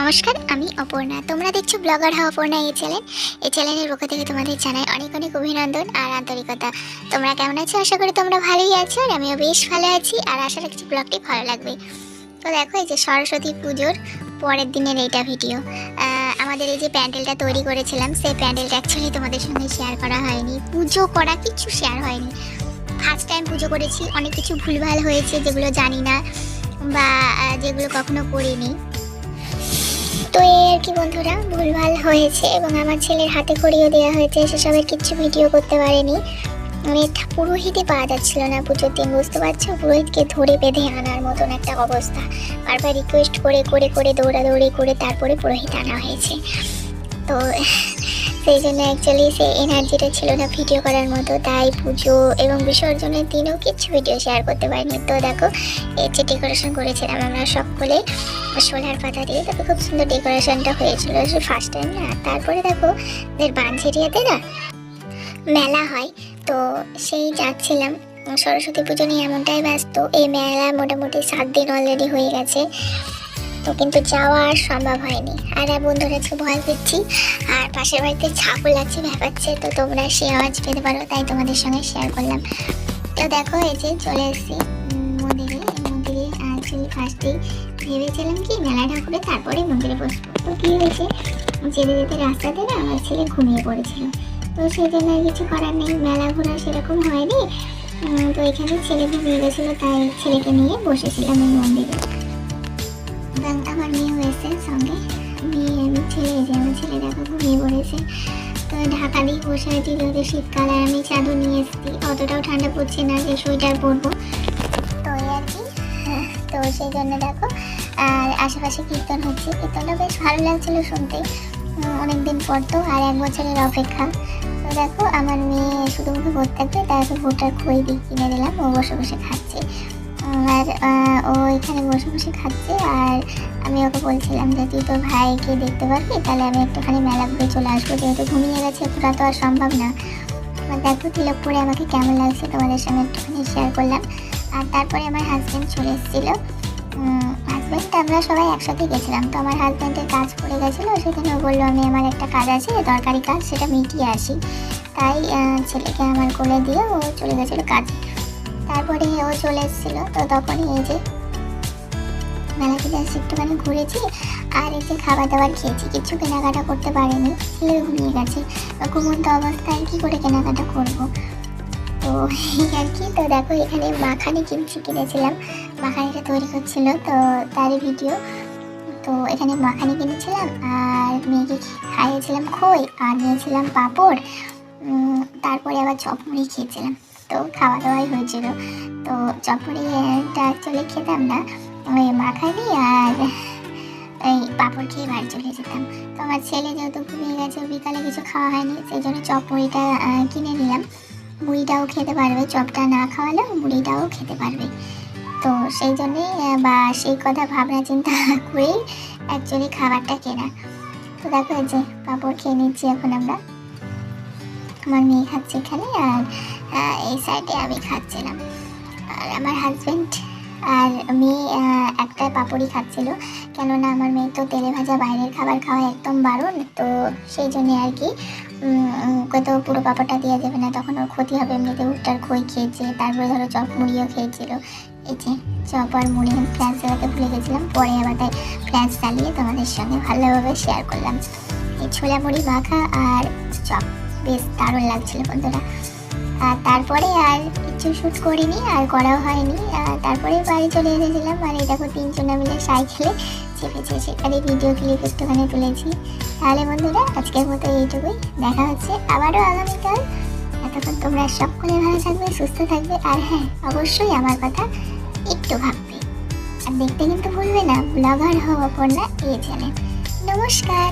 নমস্কার, আমি অপর্ণা। তোমরা দেখছ ব্লগার হাওয়া অপর্ণা এই চ্যানেল এই চ্যানেলের পক্ষ থেকে তোমাদের জানাই অনেক অনেক অভিনন্দন আর আন্তরিকতা। তোমরা কেমন আছো? আশা করি তোমরা ভালোই আছো আর আমিও বেশ ভালো আছি আর আশা রাখছি ব্লগটি ভালো লাগবে। তো দেখো, এই যে সরস্বতী পুজোর পরের দিনের এইটা ভিডিও আমাদের এই যে প্যান্ডেলটা তৈরি করেছিলাম, সেই প্যান্ডেলটা অ্যাকচুয়ালি তোমাদের সঙ্গে শেয়ার করা হয়নি। পুজো করা কিছু শেয়ার হয়নি। ফার্স্ট টাইম পুজো করেছি, অনেক কিছু ভুলভাল হয়েছে যেগুলো জানি না বা যেগুলো কখনো করিনি। তো এই আর কি বন্ধুরা, ভুলভাল হয়েছে এবং আমার ছেলের হাতে খড়িও দেওয়া হয়েছে সেসবের কিছু ভিডিও করতে পারেনি। মানে পুরোহিতই পাওয়া যাচ্ছিল না পুজোর দিন, বুঝতে পারছ? পুরোহিতকে ধরে বেঁধে আনার মতন একটা অবস্থা। বারবার রিকোয়েস্ট করে করে করে, দৌড়াদৌড়ি করে তারপরে পুরোহিত আনা হয়েছে। তো সেই জন্য অ্যাকচুয়ালি সেই এনার্জিটা ছিল না ভিডিও করার মতো। তাই পুজো এবং বিসর্জনের দিনও কিছু ভিডিও শেয়ার করতে পারিনি। তো দেখো, এই যে ডেকোরেশন করেছিলাম আমরা সকলে, সোলার পাতা দিয়ে। তবে খুব সুন্দর ডেকোরেশনটা হয়েছিল। সে ফার্স্ট টাইম না, তারপরে দেখো এদের বাঞ্ঝেরিয়াতে না মেলা হয়। তো সেই যাচ্ছিলাম। সরস্বতী পুজো নিয়ে এমনটাই ব্যস্ত। এই মেলা মোটামুটি সাত দিন অলরেডি হয়ে গেছে। তো কিন্তু যাওয়া আর সম্ভব হয়নি। আর আর বন্ধুরা আজকে ভয় পেয়েছি। আর পাশের বাড়িতে ছাগল আছে ভেপাচ্ছে তো তোমরা সে আওয়াজ পেতে পারো, তাই তোমাদের সঙ্গে শেয়ার করলাম। তো দেখো, এই যে চলে এসেছি মন্দিরে। মন্দিরে অ্যাকচুয়ালি ফার্স্টেই ভেবেছিলাম কি মেলাটা করে তারপরে মন্দিরে বসবো। তো কী হয়েছে, যেতে যেতে রাস্তাতে না আমার ছেলে ঘুমিয়ে পড়েছিল। তো সেই জন্য কিছু করার নেই, মেলা ঘোরা সেরকম হয়নি। তো এখানে ছেলে ঘুমিয়ে গেছিল, তাই ছেলেকে নিয়ে বসেছিলাম এই মন্দিরে। এবং আমার মেয়ে হয়েছে সঙ্গে। মেয়ে আমি ছেলে যে আমার ছেলে দেখো ঘুমিয়ে পড়েছে। তো ঢাকা দিয়ে বসে আছি যেহেতু শীতকাল আর আমি চাদর নিয়ে এসেছি। অতটাও ঠান্ডা পড়ছে না যে সোয়েটার পরবো। তো আর কি। হ্যাঁ, তো সেই জন্য দেখো আর আশেপাশে কীর্তন হচ্ছে। কীর্তনটা বেশ ভালো লাগছিল শুনতে। অনেকদিন পর তো আর এক বছরের অপেক্ষা। তো দেখো আমার মেয়ে শুধু মুখে ভোট থাকবে তাকে ভোটার খই দিয়ে কিনে দিলাম। ও বসে বসে খাচ্ছে। আর ও এখানে বসে বসে খাচ্ছে আর আমি ওকে বলছিলাম যে, তুই তোর ভাইকে দেখতে পারবি? তাহলে আমি একটুখানি মেলা ঘুরে চলে আসব। যেহেতু ঘুমিয়ে গেছে পুরা তো আর সম্ভব না। দেখো তিলক পরে আমাকে কেমন লাগছে, তোমাদের সঙ্গে একটুখানি শেয়ার করলাম। আর তারপরে আমার হাজব্যান্ড চলে এসেছিল। হাজব্যান্ড আমরা সবাই একসাথে গেছিলাম। তো আমার হাজব্যান্ডের কাজ পড়ে গেছিল সেখানে ও বলল, আমি আমার একটা কাজ আছে দরকারি কাজ, সেটা মিটিয়ে আসি। তাই ছেলেকে আমার কোলে দিয়ে ও চলে গেছিল কাজে। তারপরে ও চলে এসেছিল। তো তখনই এই যে মেলাতে জাস্ট একটুখানি ঘুরেছি, আর এই যে খাবার দাবার খেয়েছি। কিছু কেনাকাটা করতে পারিনি ছেলে ঘুমিয়ে গেছে। ঘুমন্ত অবস্থায় কী করে কেনাকাটা করব? তো এই আর কি, তো দেখো এখানে মাখানি কিমচি কিনেছিলাম। মাখানিটা তৈরি করছিল তো তারই ভিডিও। তো এখানে মাখানি কিনেছিলাম, আর মেয়েকে খাইয়েছিলাম খই, আর নিয়েছিলাম পাঁপড়। তারপরে আবার চপমুড়ি খেয়েছিলাম। তো খাওয়া দাওয়াই হয়েছিল। তো চপমুড়িটা অ্যাকচুয়ালি খেতাম না ওই মাখানি আর এই পাঁপড় খেয়ে বাড়ি চলে যেতাম। তো আমার ছেলে যেহেতু ঘুমিয়ে গেছে, বিকালে কিছু খাওয়া হয়নি, সেই জন্য চপ মুড়িটা কিনে নিলাম। মুড়িটাও খেতে পারবে, চপটা না খাওয়ালেও মুড়িটাও খেতে পারবে। তো সেই জন্যেই বা সেই কথা ভাবনা চিন্তা করেই অ্যাকচুয়ালি খাবারটা কেনা। তো দেখো যে, পাঁপড় খেয়ে নিচ্ছি এখন আমরা। আমার মেয়ে খাচ্ছে এখানে আর এই সাইডে আমি খাচ্ছিলাম। আর আমার হাজব্যান্ড আর মেয়ে একটা পাপড়ই খাচ্ছিল। কেননা আমার মেয়ে তো তেলে ভাজা বাইরের খাবার খাওয়া একদম বারণ তো সেই জন্যে আর কি তো পুরো পাপড়টা দেওয়া যাবে না, তখন ওর ক্ষতি হবে। এমনিতে উঠটার খই খেয়েছে, তারপরে ধরো চপ মুড়িও খেয়েছিল। এই যে চপ আর মুড়ি ফ্ল্যাশ চালাতে ভুলে গেছিলাম, পরে আবার তাই ফ্ল্যাশ চালিয়ে তোমাদের সঙ্গে ভালোভাবে শেয়ার করলাম। এই ছোলা মুড়ি মাখা আর চপ, বেশ দারুণ লাগছিল বন্ধুরা। আর তারপরে আর কিছু শ্যুট করিনি, আর করাও হয়নি। আর তারপরে বাড়ি চলে এসেছিলাম এই দেখো তিনজনে মিলে সাইকেলে চেপেছে, সেখানে ভিডিও ক্লিপ একটুখানি তুলেছি। তাহলে বন্ধুরা, আজকের মতো এইটুকুই। দেখা হচ্ছে আবারও আগামীকাল। এতক্ষণ তোমরা সকলে ভালো থাকবে, সুস্থ থাকবে, আর হ্যাঁ অবশ্যই আমার কথা একটু ভাববে। আর দেখতে কিন্তু ভুলবে না ব্লগার হওয়া পর না এই চ্যানেল নমস্কার।